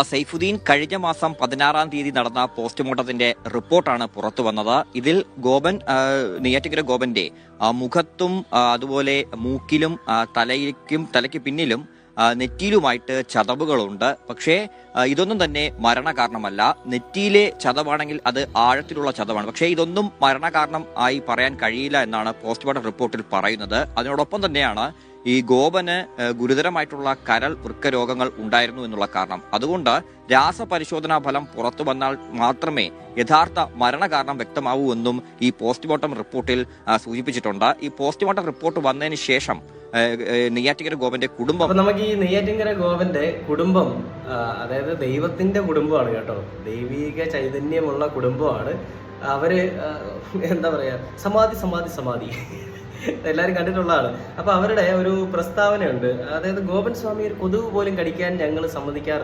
സൈഫുദ്ദീൻ കഴിഞ്ഞ മാസം പതിനാറാം തീയതി നടന്ന പോസ്റ്റ്മോർട്ടത്തിന്റെ റിപ്പോർട്ടാണ് പുറത്തു വന്നത്. ഇതിൽ ഗോപൻ നെയ്യാറ്റിക്കര ഗോപന്റെ മുഖത്തും അതുപോലെ മൂക്കിലും തലയ്ക്കും തലയ്ക്ക് പിന്നിലും നെറ്റിയിലുമായിട്ട് ചതവുകളുണ്ട്. പക്ഷേ ഇതൊന്നും തന്നെ മരണകാരണമല്ല. നെറ്റിയിലെ ചതവാണെങ്കിൽ അത് ആഴത്തിലുള്ള ചതവാണ്. പക്ഷേ ഇതൊന്നും മരണകാരണം ആയി പറയാൻ കഴിയില്ല എന്നാണ് പോസ്റ്റ്മോർട്ടം റിപ്പോർട്ടിൽ പറയുന്നത്. അതിനോടൊപ്പം തന്നെയാണ് ഈ ഗോപന് ഗുരുതരമായിട്ടുള്ള കരൾ വൃക്ക രോഗങ്ങൾ ഉണ്ടായിരുന്നു എന്നുള്ള കാരണം. അതുകൊണ്ട് രാസപരിശോധനാ ഫലം പുറത്തു വന്നാൽ മാത്രമേ യഥാർത്ഥ മരണകാരണം വ്യക്തമാവൂ എന്നും ഈ പോസ്റ്റ്മോർട്ടം റിപ്പോർട്ടിൽ സൂചിപ്പിച്ചിട്ടുണ്ട്. ഈ പോസ്റ്റ്മോർട്ടം റിപ്പോർട്ട് വന്നതിന് ശേഷം നെയ്യാറ്റിക്കര ഗോപന്റെ കുടുംബം. അപ്പൊ നമുക്ക് ഈ നെയ്യാറ്റിങ്കര ഗോപന്റെ കുടുംബം അതായത് ദൈവത്തിന്റെ കുടുംബമാണ് കേട്ടോ. ദൈവിക ചൈതന്യമുള്ള കുടുംബമാണ്. അവർ എന്താ പറയാ സമാധി സമാധി സമാധി. എല്ലാരും കണ്ടിട്ടുള്ളതാണ്. അപ്പൊ അവരുടെ ഒരു പ്രസ്താവനയുണ്ട്. അതായത് ഗോപൻ സ്വാമി ഒരു കൊതുക് പോലും കടിക്കാൻ ഞങ്ങൾ സമ്മതിക്കാറില്ല